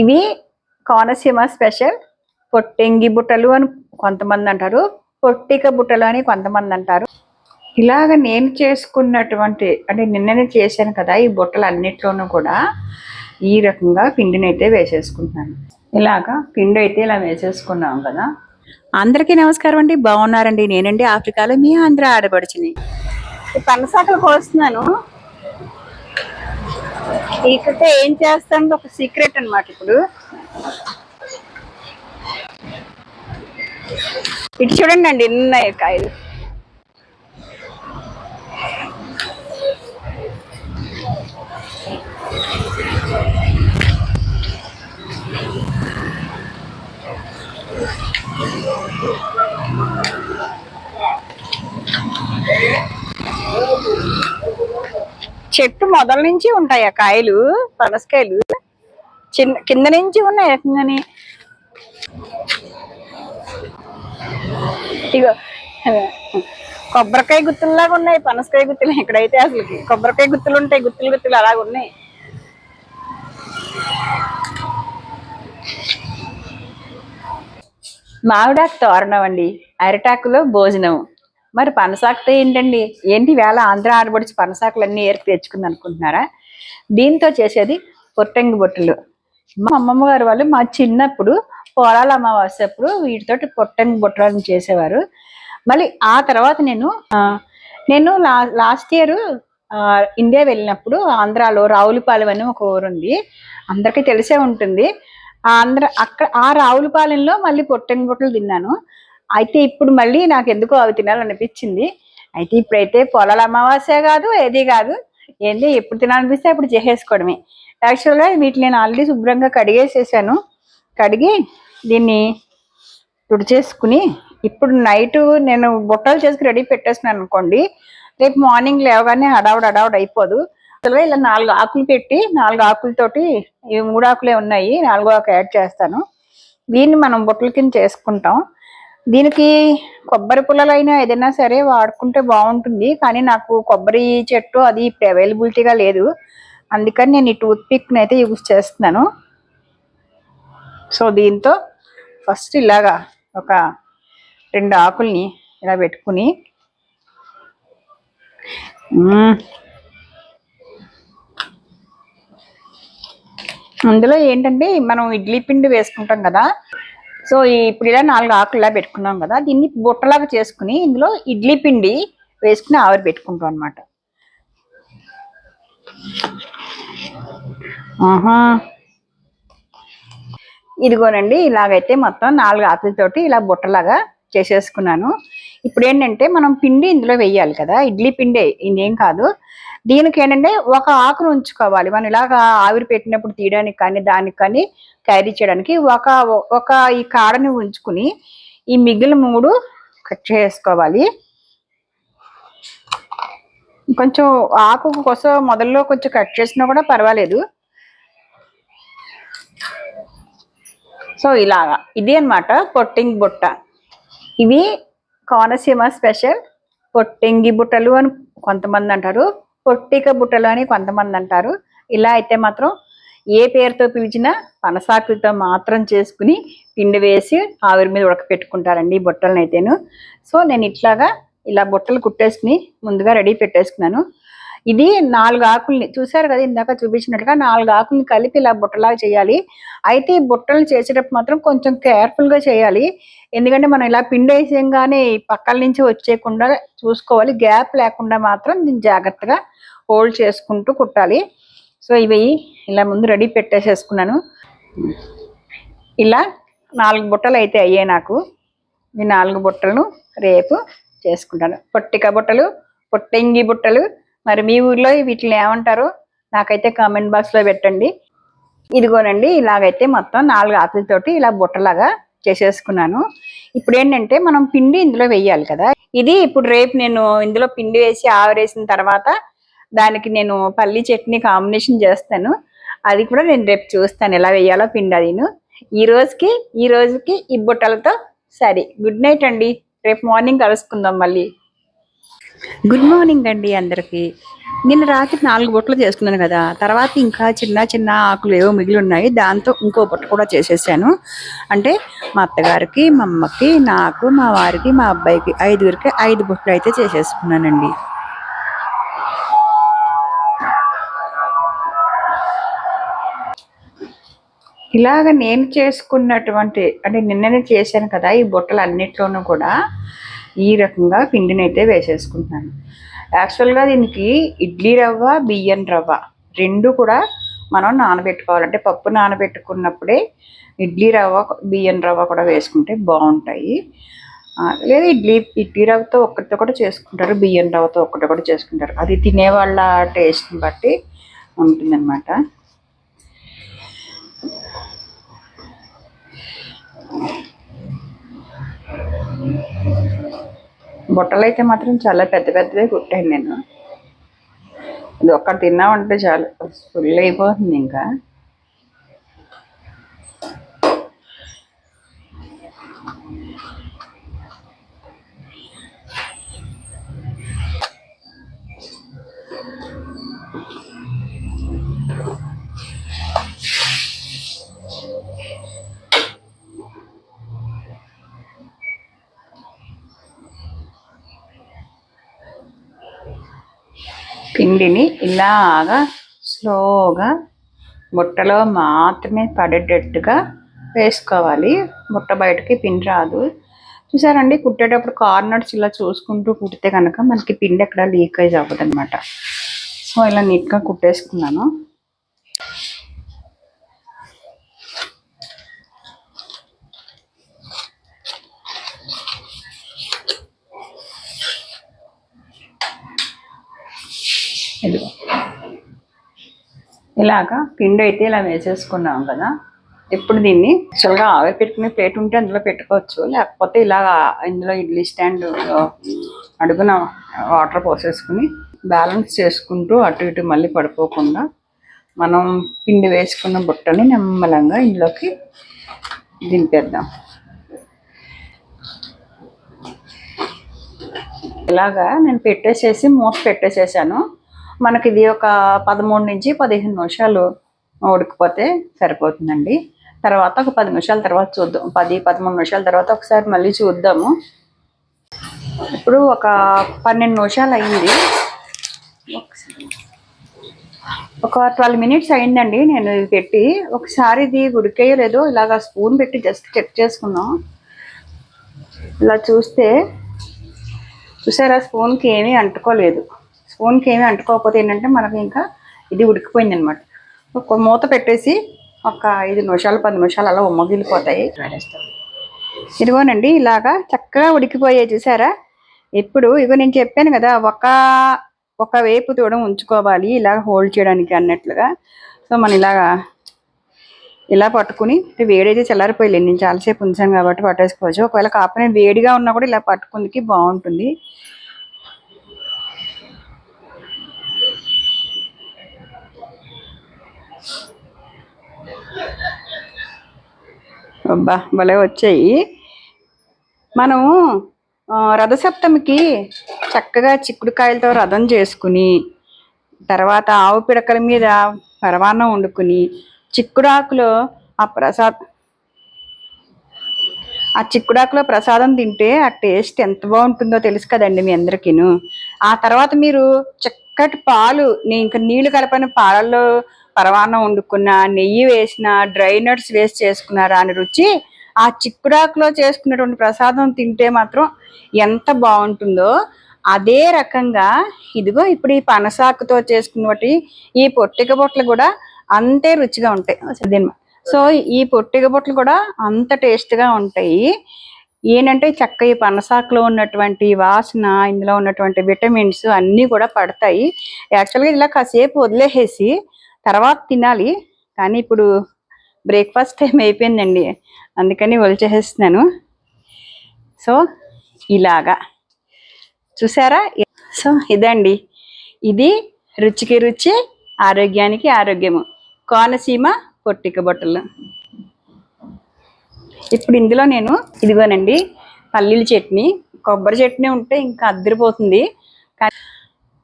ఇవి కోనసీమ స్పెషల్. పొట్టెంగి బుట్టలు అని కొంతమంది అంటారు. పొట్టిక బుట్టలు అని కొంతమంది అంటారు. ఇలాగ నేను చేసుకున్నటువంటి అంటే నిన్ననే చేశాను కదా ఈ బుట్టలు అన్నిట్లోనూ కూడా ఈ రకంగా పిండిని అయితే వేసేసుకుంటున్నాను. ఇలాగా పిండి అయితే ఇలా వేసేసుకున్నాం కదా. అందరికీ నమస్కారం అండి. బాగున్నారండి. నేనండి ఆఫ్రికాలో మీ ఆంధ్ర ఆడపడిచిని. పనసాకలు కోస్తున్నాను. ఇక్కడ ఏం చేస్తాను ఒక సీక్రెట్ అన్నమాట ఇప్పుడు. ఇటు చూడండి అండి ఎన్ని ఉన్నాయి కాయలు చెట్టు మొదల నుంచి ఉంటాయి ఆ కాయలు పనసకాయలు. చిన్న కింద నుంచి ఉన్నాయి ఏకంగాని ఇగో కొబ్బరికాయ గుత్తుల్లాగా ఉన్నాయి పనసకాయ గుత్తులు ఇక్కడైతే అసలు కొబ్బరికాయ గుత్తులు ఉంటాయి గుత్తులు గుత్తులు అలాగ ఉన్నాయి. మామిడాకు తోరణం అండి అరిటాకులో భోజనం. మరి పనసాకుతో ఏంటండి? ఏంటి వేళ ఆంధ్ర ఆడబడిచి పనసాకులు అన్నీ ఏర్పి తెచ్చుకుంది అనుకుంటున్నారా దీంతో చేసేది పొట్టంగి బొట్టలు. మా అమ్మమ్మ గారు వాళ్ళు మా చిన్నప్పుడు పొలాల అమావాస్య అప్పుడు వీటితోటి పొట్టంగి బొట్టలను చేసేవారు. మళ్ళీ ఆ తర్వాత నేను నేను లా లాస్ట్ ఇయర్ ఇండియా వెళ్ళినప్పుడు ఆంధ్రాలో రావులపాలెం అని ఒక ఊరు ఉంది అందరికీ తెలిసే ఉంటుంది. ఆంధ్ర అక్కడ ఆ రావులపాలెంలో మళ్ళీ పొట్టంగి బొట్టలు తిన్నాను. అయితే ఇప్పుడు మళ్ళీ నాకు ఎందుకో అవి తినాలనిపించింది. అయితే ఇప్పుడైతే పొలాల అమావాస్య కాదు ఏది కాదు. ఏంది ఎప్పుడు తినాలనిపిస్తే అప్పుడు చేసేసుకోవడమే. యాక్చువల్గా వీటిని నేను ఆల్రెడీ శుభ్రంగా కడిగేసేసాను. కడిగి దీన్ని తుడిచేసుకుని ఇప్పుడు నైట్ నేను బుట్టలు చేసుకుని రెడీ పెట్టేస్తున్నాను అనుకోండి రేపు మార్నింగ్ లేవగానే హడావుడు హడావుడు అయిపోదు. అసలు ఇలా నాలుగు ఆకులు పెట్టి నాలుగు ఆకులతోటి ఇవి మూడు ఆకులే ఉన్నాయి నాలుగో ఆకు యాడ్ చేస్తాను. దీన్ని మనం బుట్టల కింద చేసుకుంటాం. దీనికి కొబ్బరి పుల్లలైనా ఏదైనా సరే వాడుకుంటే బాగుంటుంది కానీ నాకు కొబ్బరి చెట్టు అది ఇప్పుడు అవైలబిలిటీగా లేదు. అందుకని నేను ఈ టూత్ పిక్ని అయితే యూజ్ చేస్తున్నాను. సో దీంతో ఫస్ట్ ఇలాగా ఒక రెండు ఆకుల్ని ఇలా పెట్టుకుని అందులో ఏంటంటే మనం ఇడ్లీ పిండి వేసుకుంటాం కదా సో ఈ- ఇప్పుడు ఇలా నాలుగు ఆకులు పెట్టుకున్నాం కదా దీన్ని బుట్టలాగా చేసుకుని ఇందులో ఇడ్లీ పిండి వేసుకుని ఆవిరి పెట్టుకుంటాం అనమాట ఆహా. ఇదిగోనండి ఇలాగైతే మొత్తం నాలుగు ఆకులతోటి ఇలా బుట్టలాగా చేసేసుకున్నాను. ఇప్పుడు ఏంటంటే మనం పిండి ఇందులో వేయాలి కదా ఇడ్లీ పిండి ఇంకేం కాదు. దీనికి ఏంటంటే ఒక ఆకును ఉంచుకోవాలి. మనం ఇలాగా ఆవిరి పెట్టినప్పుడు తీయడానికి కానీ దానికి కానీ క్యారీ చేయడానికి ఒక ఒక ఈ కాడని ఉంచుకుని ఈ మిగిలిన మూడు కట్ చేసుకోవాలి. కొంచెం ఆకు కోసం మొదల్లో కొంచెం కట్ చేసినా కూడా పర్వాలేదు. సో ఇలాగా. ఇది అన్నమాట పొట్టింగి బుట్ట. ఇవి కోనసీమ స్పెషల్ పొట్టింగి బుట్టలు అని కొంతమంది అంటారు. పొట్టిక బుట్టలు అని కొంతమంది అంటారు. ఇలా అయితే మాత్రం ఏ పేరుతో పిలిచినా పనసాకులతో మాత్రం చేసుకుని పిండి వేసి ఆవిరి మీద ఉడకపెట్టుకుంటారండి ఈ బుట్టలను అయితేను సో నేను ఇట్లాగా ఇలా బుట్టలు కుట్టేసుకుని ముందుగా రెడీ పెట్టేసుకున్నాను. ఇది నాలుగు ఆకుల్ని చూసారు కదా ఇందాక చూపించినట్టుగా నాలుగు ఆకుల్ని కలిపి ఇలా బుట్టలాగా చేయాలి. అయితే ఈ బుట్టలు చేసేటప్పుడు మాత్రం కొంచెం కేర్ఫుల్గా చేయాలి. ఎందుకంటే మనం ఇలా పిండి వేసేయంగానే ఈ పక్కల నుంచి వచ్చేయకుండా చూసుకోవాలి. గ్యాప్ లేకుండా మాత్రం దీన్ని జాగ్రత్తగా హోల్డ్ చేసుకుంటూ కుట్టాలి. సో ఇవి ఇలా ముందు రెడీ పెట్టేసేసుకున్నాను. ఇలా నాలుగు బుట్టలు అయితే అయ్యాయి నాకు. ఈ నాలుగు బుట్టలను రేపు చేసుకుంటాను. పొట్టిక బుట్టలు పొట్టెంగి బుట్టలు మరి మీ ఊర్లో వీటిని ఏమంటారో? నాకైతే కామెంట్ బాక్స్లో పెట్టండి. ఇదిగోనండి ఇలాగైతే మొత్తం నాలుగు ఆకులతోటి ఇలా బుట్టలాగా చేసేసుకున్నాను. ఇప్పుడు ఏంటంటే మనం పిండి ఇందులో వేయాలి కదా. ఇది ఇప్పుడు రేపు నేను ఇందులో పిండి వేసి ఆవిరేసిన తర్వాత దానికి నేను పల్లి చట్నీ కాంబినేషన్ చేస్తాను. అది కూడా నేను రేపు చూస్తాను ఎలా వేయాలో పిండి అదిను. ఈ రోజుకి ఈ రోజుకి ఈ బుట్టలతో సరే. గుడ్ నైట్ అండి. రేపు మార్నింగ్ కలుసుకుందాం మళ్ళీ. గుడ్ మార్నింగ్ అండి అందరికి. నిన్న రాత్రి నాలుగు బుట్టలు చేసుకున్నాను కదా తర్వాత ఇంకా చిన్న చిన్న ఆకులు ఏవో మిగిలి ఉన్నాయి దాంతో ఇంకో బుట్ట కూడా చేసేసాను. అంటే మా అత్తగారికి మా అమ్మకి నాకు మా వారికి మా అబ్బాయికి ఐదుగురికి ఐదు బుట్టలు అయితే చేసేసుకున్నానండి. ఇలాగ నేను చేసుకున్నటువంటి అంటే నిన్ననే చేశాను కదా ఈ బుట్టలు అన్నిట్లోనూ కూడా ఈ రకంగా పిండిని అయితే వేసేసుకుంటున్నాను యాక్చువల్గా దీనికి ఇడ్లీ రవ్వ బియ్యం రవ్వ రెండు కూడా మనం నానబెట్టుకోవాలంటే పప్పు నానబెట్టుకున్నప్పుడే ఇడ్లీ రవ్వ బియ్యం రవ్వ కూడా వేసుకుంటే బాగుంటాయి. లేదు లేదా ఇడ్లీ ఇడ్లీ రవ్వతో ఒక్కటితో కూడా చేసుకుంటారు బియ్యం రవ్వతో ఒక్కటి కూడా చేసుకుంటారు. అది తినే వాళ్ళ టేస్ట్ని బట్టి ఉంటుందన్నమాట. బుట్టలు అయితే మాత్రం చాలా పెద్ద పెద్దవే కుట్టాను నేను. ఇది ఒక్కటి తిన్నామంటే చాలు. ఫుల్ అయిపోతుంది ఇంకా. పిండిని ఇలాగా స్లోగా బుట్టలో మాత్రమే పడేటట్టుగా వేసుకోవాలి. బుట్ట బయటకి పిండి రాదు. చూసారండి? కుట్టేటప్పుడు కార్నర్స్ ఇలా చూసుకుంటూ కుడితే కనుక మనకి పిండి ఎక్కడ లీకేజ్ అవ్వదు అనమాట సో ఇలా నీట్గా కుట్టేసుకున్నాను ఇదిగో ఇలాగా పిండి అయితే ఇలా వేసేసుకున్నాం కదా. ఇప్పుడు దీన్ని యాక్చువల్గా ఆవిరి పెట్టుకునే ప్లేట్ ఉంటే అందులో పెట్టుకోవచ్చు. లేకపోతే ఇలాగ ఇందులో ఇడ్లీ స్టాండ్ అడుగున వాటర్ పోసేసుకుని బ్యాలెన్స్ చేసుకుంటూ అటు ఇటు మళ్ళీ పడిపోకుండా మనం పిండి వేసుకున్న బుట్టని నెమ్మలంగా ఇందులోకి దింపేద్దాం. ఇలాగా నేను పెట్టేసేసి మూత పెట్టేసేసాను. మనకి ఇది ఒక పదమూడు నుంచి పదిహేను నిమిషాలు ఉడికిపోతే సరిపోతుందండి. తర్వాత ఒక పది నిమిషాల తర్వాత చూద్దాం. పది పదమూడు నిమిషాల తర్వాత ఒకసారి మళ్ళీ చూద్దాము. ఇప్పుడు ఒక పన్నెండు నిమిషాలు అయింది. ఒక ట్వెల్వ్ మినిట్స్ అయిందండి. నేను ఇది పెట్టి ఒకసారి ఇది ఉడికేయలేదో. ఇలాగ స్పూన్ పెట్టి జస్ట్ చెక్ చేసుకున్నాం. ఇలా చూస్తే చూసారా? స్పూన్కి ఏమీ అంటుకోలేదు. స్పూన్కి ఏమీ అంటుకోకపోతే ఏంటంటే మనకి ఇంకా ఇది ఉడికిపోయింది అనమాట ఒక మూత పెట్టేసి ఒక ఐదు నిమిషాలు పది నిమిషాలు అలా ఉమ్మగిలిపోతాయి. ఇదిగోనండి ఇలాగా చక్కగా ఉడికిపోయాయి చూసారా? ఇప్పుడు ఇగో నేను చెప్పాను కదా ఒక ఒక వేపు తోడం ఉంచుకోవాలి ఇలా హోల్డ్ చేయడానికి అన్నట్లుగా. సో మనం ఇలాగా ఇలా పట్టుకుని వేడైతే చల్లారిపోయలేదు నేను చాలాసేపు ఉంచాను కాబట్టి పట్టేసుకోవచ్చు. ఒకవేళ కాకపోతే వేడిగా ఉన్నా కూడా ఇలా పట్టుకుందికి బాగుంటుంది. అబ్బా భలే వచ్చాయి. మనము రథసప్తమికి చక్కగా చిక్కుడుకాయలతో రథం చేసుకుని తర్వాత ఆవు పిడకల మీద పరమాన్నం వండుకుని చిక్కుడాకులో ఆ ప్రసాద్ ఆ చిక్కుడాకులో ప్రసాదం తింటే ఆ టేస్ట్ ఎంత బాగుంటుందో తెలుసు కదండి మీ అందరికీను. ఆ తర్వాత మీరు చక్కటి పాలు నేను ఇంకా నీళ్ళు కలపని పాలల్లో పరమాన్నం వండుకున్న నెయ్యి వేసిన డ్రై నట్స్ వేసి చేసుకున్నారా అని రుచి ఆ చిక్కుడాకులో చేసుకున్నటువంటి ప్రసాదం తింటే మాత్రం ఎంత బాగుంటుందో. అదే రకంగా ఇదిగో ఇప్పుడు ఈ పనసాకుతో చేసుకున్నటి ఈ పొట్టిక బొట్లు కూడా అంతే రుచిగా ఉంటాయి. అదేనమాట. సో ఈ పొట్టిక బొట్లు కూడా అంత టేస్ట్గా ఉంటాయి. ఏంటంటే చక్క ఈ పనసాకులో ఉన్నటువంటి వాసన ఇందులో ఉన్నటువంటి విటమిన్స్ అన్నీ కూడా పడతాయి. యాక్చువల్గా ఇలా కాసేపు వదిలేసేసి తర్వాత తినాలి. కానీ ఇప్పుడు బ్రేక్ఫాస్ట్ టైం అయిపోయిందండి. అందుకని ఒలిచేసేస్తున్నాను సో ఇలాగా. చూసారా? సో ఇదండి. ఇది రుచికి రుచి ఆరోగ్యానికి ఆరోగ్యము. కోనసీమ పొట్టిక బొట్టలు. ఇప్పుడు ఇందులో నేను ఇదిగోనండి పల్లీల చట్నీ. కొబ్బరి చట్నీ ఉంటే ఇంకా అద్దరిపోతుంది. కానీ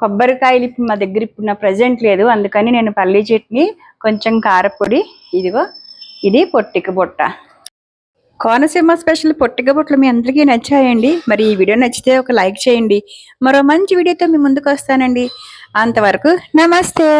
కొబ్బరికాయలు ఇప్పుడు మా దగ్గర ఇప్పుడు నా ప్రజెంట్ లేదు. అందుకని నేను పల్లీ చట్నీ కొంచెం కారపొడి ఇదిగో ఇది పొట్టిక బుట్ట. కోనసీమ స్పెషల్ పొట్టిక బుట్టలు మీ అందరికీ నచ్చాయండి. మరి ఈ వీడియో నచ్చితే ఒక లైక్ చేయండి. మరో మంచి వీడియోతో మీ ముందుకు వస్తానండి. అంతవరకు నమస్తే.